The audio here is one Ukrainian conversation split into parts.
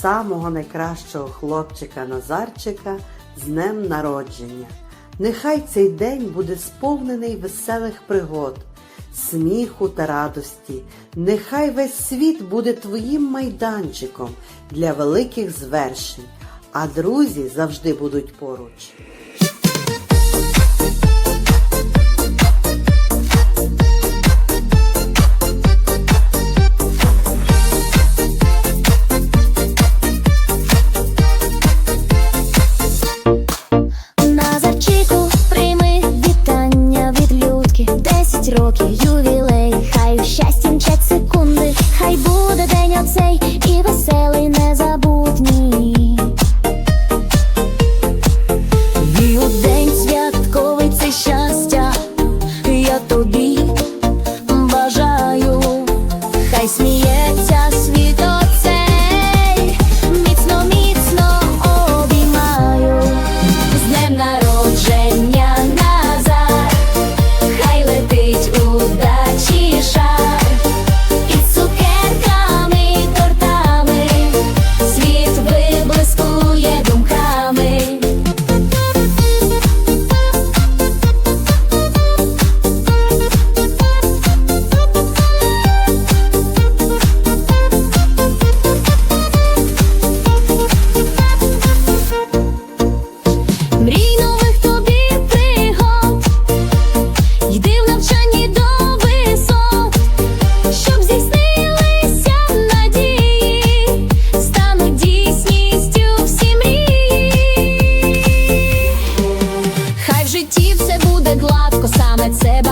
самого найкращого хлопчика Назарчика з днем народження. Нехай цей день буде сповнений веселих пригод, сміху та радості. Нехай весь світ буде твоїм майданчиком для великих звершень, а друзі завжди будуть поруч. років. Ювілей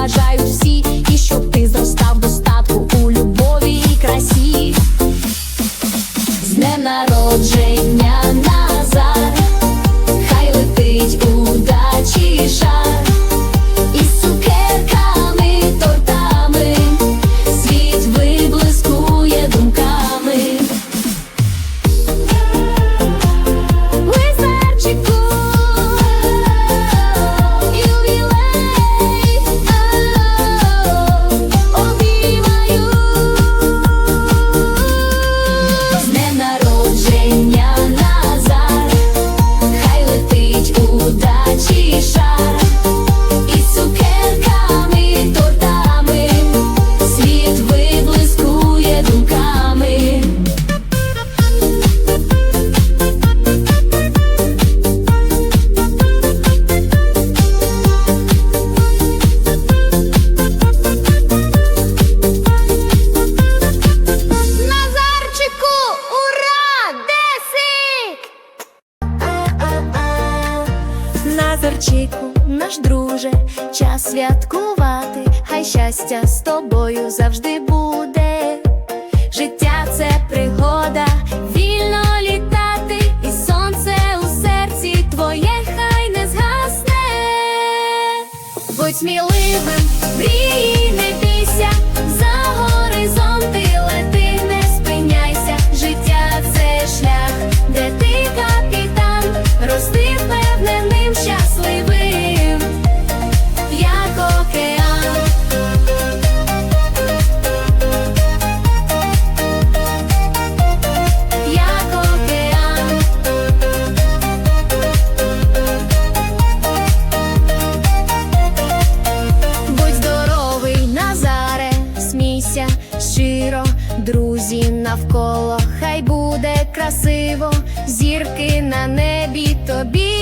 бажаю Вікторчику, наш друже, час святкувати, хай щастя з тобою завжди буде. Життя це пригода, вільно літати, і сонце у серці твоє хай не згасне. Будь сміливим Посміхнися щиро, друзі, навколо, хай буде красиво, зірки на небі тобі.